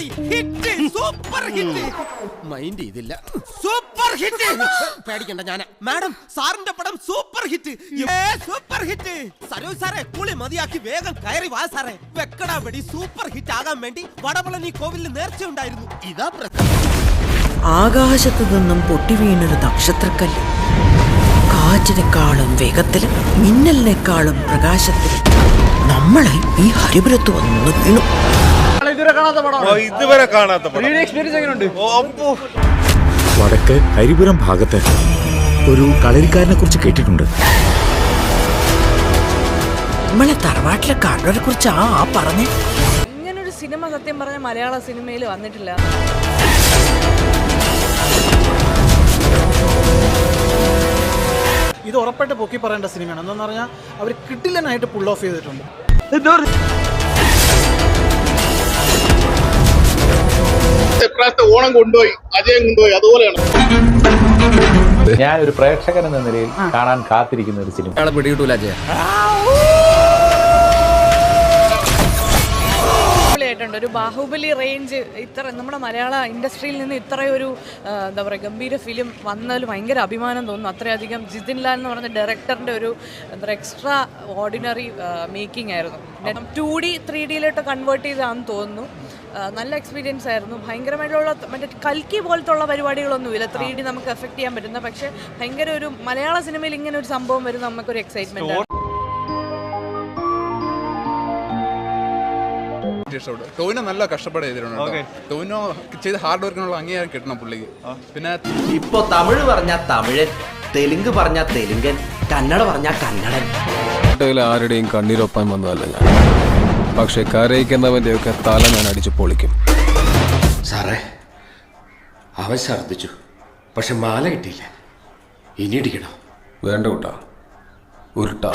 പരിപാടി hit super hit mind ചെയ്തില്ല. Super hit പേടിക്കണ്ട ഞാൻ മാഡം സാറിന്റെ പടം super hit super hit Saroj സാറേ കുളി മതിയാക്കി വേഗം കയറി വാ സാറേ. വെക്കടാ വെടി സൂപ്പർ ഹിറ്റ് ആകാൻ വേണ്ടി വടപളനി കോവിലിൽ നേർച്ച ഉണ്ടായിരുന്നു. ഇതാ പ്രശ്നം. ആകാശത്തു നിന്നും പൊട്ടി വീണൊരു നക്ഷത്രക്കല്ല്. കാറ്റിനെക്കാളും വേഗത്തിൽ മിന്നലിനേക്കാളും പ്രകാശത്തിൽ നമ്മളെ ഈ ഹരിപുരത്ത് വന്നു വീണു. ഇതുവരെ കാണാത്ത പടം. ഓ, അപ്പോ. വടക്ക് ഹരിപുരം ഭാഗത്ത് ഒരു കളരിക്കാരനെ കുറിച്ച് കേട്ടിട്ടുണ്ട്. നമ്മളെ തറവാട്ടിലെ കാരണവരെ കുറിച്ച് ആ ആ പറഞ്ഞേ? ഇങ്ങനൊരു സിനിമ സത്യം പറഞ്ഞ മലയാള സിനിമയിൽ വന്നിട്ടില്ല. ഇത് ഉറപ്പായിട്ട് പൊക്കി പറയേണ്ട സിനിമയാണ്. എന്താണെന്ന് പറഞ്ഞാൽ അവർ കിട്ടില്ലനായിട്ട് പുൾ ഓഫ് ചെയ്തിട്ടുണ്ട്. ഇപ്രാവശ്യത്തെ ഓണം കൊണ്ടുപോയി അജയം കൊണ്ടുപോയി അതുപോലെയാണ്. ഞാൻ ഒരു പ്രേക്ഷകൻ എന്ന നിലയിൽ കാണാൻ കാത്തിരിക്കുന്ന ഒരു സിനിമ. അടിപൊളിയായിട്ടുണ്ട് ഒരു ബാഹുബലി റേഞ്ച് ഇത്ര നമ്മുടെ മലയാള ഇൻഡസ്ട്രിയിൽ നിന്ന് ഇത്രയൊരു എന്താ പറയുക ഗംഭീര ഫിലിം വന്നതിൽ ഭയങ്കര അഭിമാനം തോന്നുന്നു. അത്രയധികം ജിതിൻ ലാൽ എന്ന് പറഞ്ഞ ഡയറക്ടറിന്റെ ഒരു എന്താ പറയുക എക്സ്ട്രാ ഓർഡിനറി മേക്കിംഗ് ആയിരുന്നു. ടു ഡി ത്രീ ഡിയിലോട്ട് കൺവേർട്ട് ചെയ്താന്ന് തോന്നുന്നു. നല്ല എക്സ്പീരിയൻസ് ആയിരുന്നു. ഭയങ്കരമായിട്ടുള്ള മറ്റേ കൽക്കി പോലത്തെ ഉള്ള പരിപാടികളൊന്നുമില്ല ത്രീ ഡി നമുക്ക് എഫക്ട് ചെയ്യാൻ പറ്റുന്ന. പക്ഷേ ഭയങ്കര ഒരു മലയാള സിനിമയിൽ ഇങ്ങനെ ഒരു സംഭവം വരുന്ന നമുക്കൊരു എക്സൈറ്റ്മെന്റ് ആണ് ഇഷ്ടപ്പെട്ടു ടോവിനോ നല്ല കഷ്ടപ്പാട് ചെയ്തിട്ടുണ്ട്. ടോവിനോ ചെയ്ത ഹാർഡ് വർക്കിനുള്ള അംഗീകാരം കിട്ടണം പുള്ളിക്ക്. പിന്നെ ഇപ്പൊ തമിഴ് പറഞ്ഞ തമിഴൻ തെലുങ്ക് പറഞ്ഞ തെലുങ്കൻ കന്നഡ പറഞ്ഞ കന്നഡൻ. ആരുടെയും കണ്ണീരൊപ്പാൻ വന്നതല്ല ഞാൻ. പക്ഷെ കരയിക്കുന്നവന്റെ ഒക്കെ തല ഞാൻ അടിച്ചു പൊളിക്കും. സാറേ അവൻ ശർദ്ദിച്ചു പക്ഷെ മാല കിട്ടിയില്ല. ഇനി ഇടിക്കണം. വേണ്ട കൂട്ടാ. ഉരുട്ടാ.